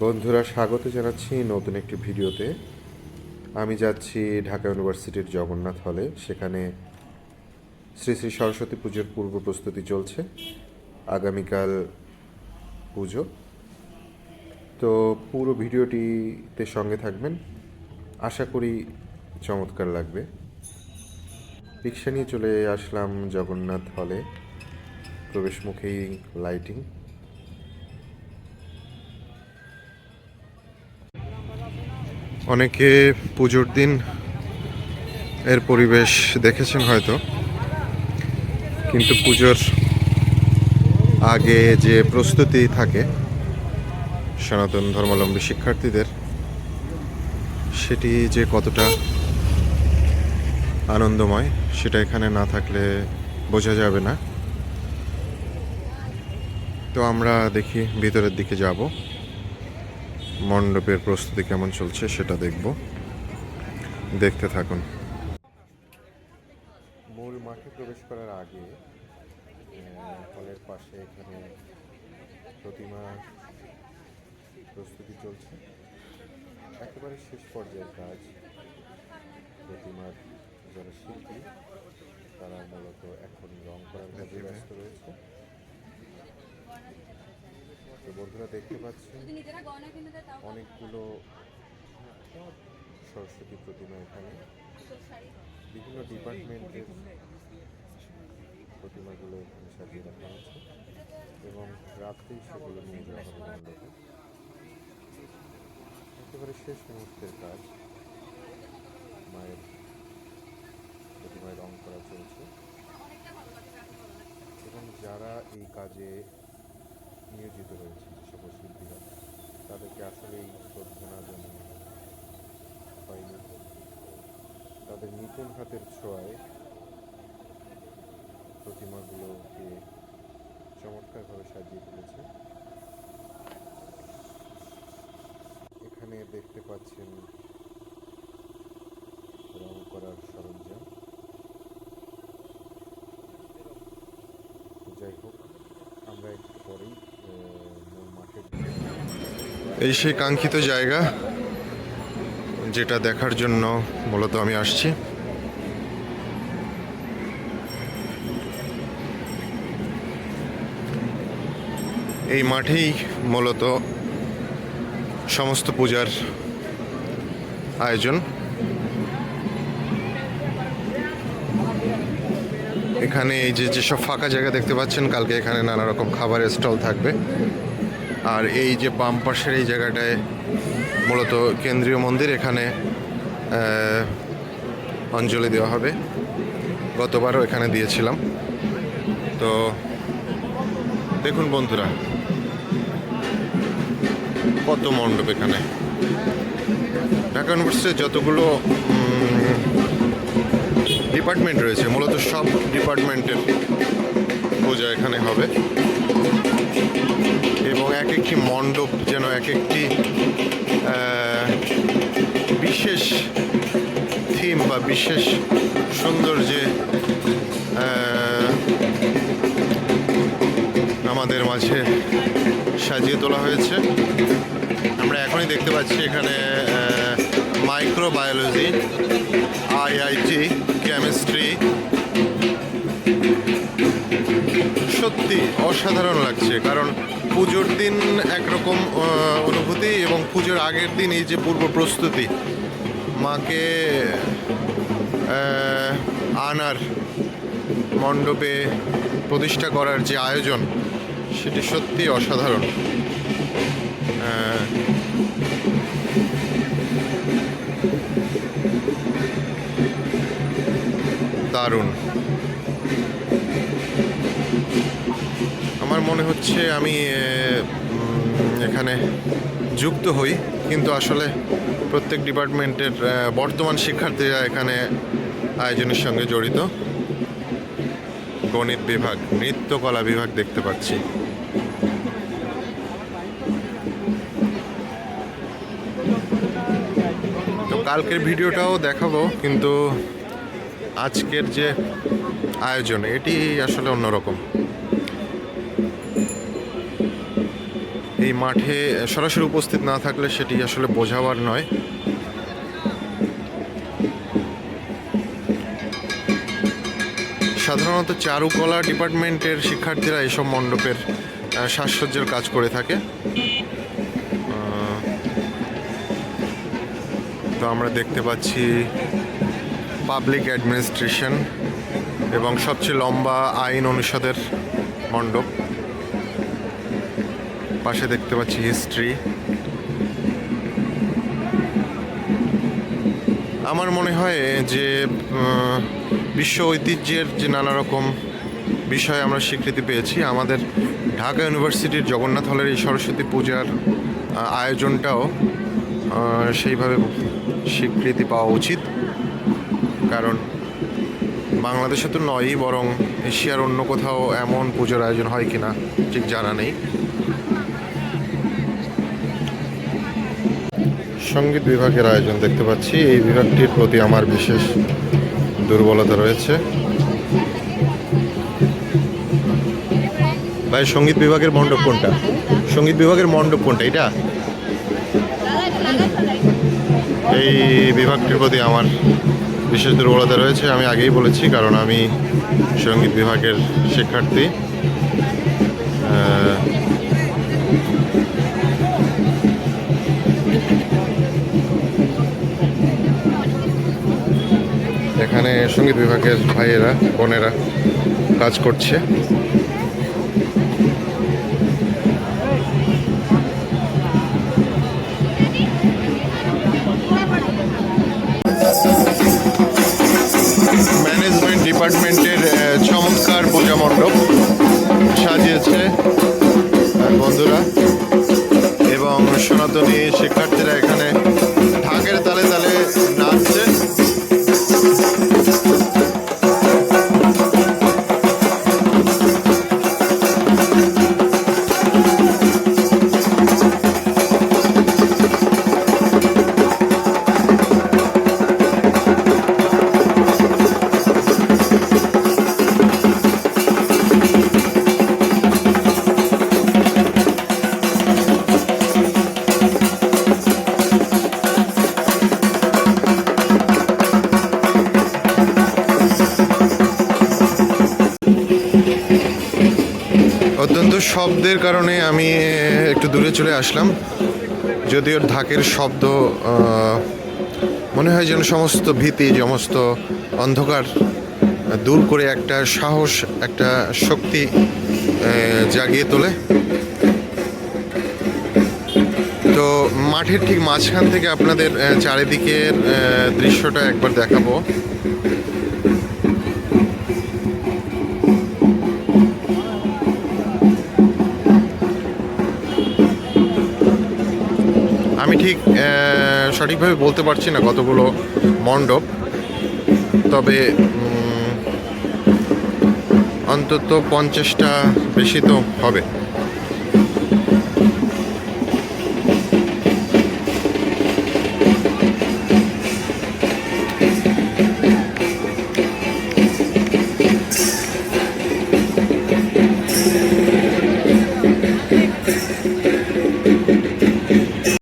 বন্ধুরা, স্বাগত জানাচ্ছি নতুন একটি ভিডিওতে। আমি যাচ্ছি ঢাকা ইউনিভার্সিটির জগন্নাথ হলে। সেখানে শ্রী শ্রী সরস্বতী পুজোর পূর্ব প্রস্তুতি চলছে, আগামীকাল পুজো। তো পুরো ভিডিওটিতে সঙ্গে থাকবেন। আশা করি চমৎকার লাগবে। রিক্সা নিয়ে চলে আসলাম জগন্নাথ হলে। প্রবেশ মুখেই লাইটিং অনেকে পুজোর দিন এর পরিবেশ দেখেছেন হয়তো, কিন্তু পুজোর আগে যে প্রস্তুতি থাকে সনাতন ধর্মাবলম্বী শিক্ষার্থীদের, সেটি যে কতটা আনন্দময় সেটা এখানে না থাকলে বোঝা যাবে না। তো আমরা দেখি ভিতরের দিকে যাব। মণ্ডপের প্রস্তুতি কেমন চলছে সেটা দেখব। দেখতে থাকুন। মূল মাঠে প্রবেশ করার আগে হলের পাশে এখানে প্রতিমা প্রস্তুতি চলছে। একেবারে শেষ পর্যায়ের কাজ প্রতিমার যারা শিল্পী তারা মূলত এখন রং করার কাজে ব্যস্ত রয়েছে। তো বন্ধুরা দেখতে পাচ্ছেন অনেকগুলো সরস্বতী প্রতিমা এখানে। বিভিন্ন ডিপার্টমেন্টের প্রতিমাগুলো এখানে সাজিয়ে রাখা হয়েছে এবং রাত্রেই সেগুলো নিয়ে যাওয়া হবে মণ্ডপে। একেবারে শেষ মুহূর্তের কাজ। মায়ের প্রতিমায় রং করা চলছে। এবং যারা এই কাজে নিয়োজিত রয়েছে যে শিল্পীরা তাদেরকে আসলেই শ্রদ্ধা না জানিয়ে হয়নি। তাদের নিপুণ হাতের ছোঁয়ায় প্রতিমাগুলোকে চমৎকারভাবে সাজিয়ে তুলেছে। এখানে দেখতে পাচ্ছেন রং করার সরঞ্জাম। যাই হোক, আমরা একটু পরেই এই সেই কাঙ্ক্ষিত জায়গা যেটা দেখার জন্য মূলত আমি আসছি। এই মাঠেই মূলত সমস্ত পূজার আয়োজন। এখানে এই যে যেসব ফাঁকা জায়গা দেখতে পাচ্ছেন, কালকে এখানে নানা রকম খাবারের স্টল থাকবে। আর এই যে বাম পাশের এই জায়গাটায় মূলত কেন্দ্রীয় মন্দির, এখানে অঞ্জলি দেওয়া হবে। গতবারও এখানে দিয়েছিলাম। তো দেখুন বন্ধুরা, কত মণ্ডপ এখানে। ঢাকা ইউনিভার্সিটির যতগুলো ডিপার্টমেন্ট রয়েছে, মূলত সব ডিপার্টমেন্টের পূজা এখানে হবে। এবং এক একটি মণ্ডপ যেন এক একটি বিশেষ থিম বা বিশেষ সৌন্দর্যে আহ, আমাদের মাঝে সাজিয়ে তোলা হয়েছে। আমরা এখনই দেখতে পাচ্ছি এখানে মাইক্রোবায়োলজি সত্যি অসাধারণ লাগছে, কারণ পুজোর দিন একরকম অনুভূতি এবং পুজোর আগের দিন এই যে পূর্ব প্রস্তুতি, মাকে আনার মণ্ডপে প্রতিষ্ঠা করার যে আয়োজন, সেটি সত্যি অসাধারণ। দারুণ। আমার মনে হচ্ছে আমি এখানে যুক্ত হই, কিন্তু আসলে প্রত্যেক ডিপার্টমেন্টের বর্তমান শিক্ষার্থীরা এখানে আয়োজনের সঙ্গে জড়িত। গণিত বিভাগ, নৃত্যকলা বিভাগ দেখতে পাচ্ছি। তো কালকের ভিডিওটাও দেখাবো, কিন্তু আজকের যে আয়োজন, এটি আসলে অন্যরকম। এই মাঠে সরাসরি উপস্থিত না থাকলে সেটি আসলে বোঝাবার নয়। সাধারণত চারুকলা ডিপার্টমেন্টের শিক্ষার্থীরা এসব মণ্ডপের সাজসজ্জার কাজ করে থাকে। তো আমরা দেখতে পাচ্ছি পাবলিক অ্যাডমিনিস্ট্রেশন এবং সবচেয়ে লম্বা আইন অনুষদের মণ্ডপ। পাশে দেখতে পাচ্ছি হিস্ট্রি আমার মনে হয় যে বিশ্ব ঐতিহ্যের যে নানা রকম বিষয়ে আমরা স্বীকৃতি পেয়েছি, আমাদের ঢাকা ইউনিভার্সিটির জগন্নাথ হলের এই সরস্বতী পূজার আয়োজনটাও সেইভাবে স্বীকৃতি পাওয়া উচিত। কারণ বাংলাদেশে তো নয়ই, বরং এশিয়ার অন্য কোথাও এমন পুজোর আয়োজন হয় কিনা ঠিক জানা নেই। সংগীত বিভাগের আয়োজন দেখতে পাচ্ছি। এই বিভাগটির প্রতি আমার বিশেষ দুর্বলতা রয়েছে। ভাই, সংগীত বিভাগের মণ্ডপ কোনটা? সংগীত বিভাগের মণ্ডপ কোনটা? এটা এই বিভাগটির প্রতি আমার বিশেষ দুর্বলতা রয়েছে। আমি আগেই বলেছি, কারণ আমি সংগীত বিভাগের শিক্ষার্থী। এখানে সংগীত বিভাগের ভাইয়েরা বোনেরা কাজ করছে। ম্যানেজমেন্ট ডিপার্টমেন্টের অত্যন্ত শব্দের কারণে আমি একটু দূরে চলে আসলাম। যদিও ঢাকের শব্দ মনে হয় যেন সমস্ত ভীতি, সমস্ত অন্ধকার দূর করে একটা সাহস, একটা শক্তি জাগিয়ে তোলে। তো মাঠের ঠিক মাঝখান থেকে আপনাদের চারিদিকের দৃশ্যটা একবার দেখাবো। আমি ঠিক সঠিকভাবে বলতে পারছি না কতগুলো মণ্ডপ তবে অন্তত পঞ্চাশটা বেশি তো হবে।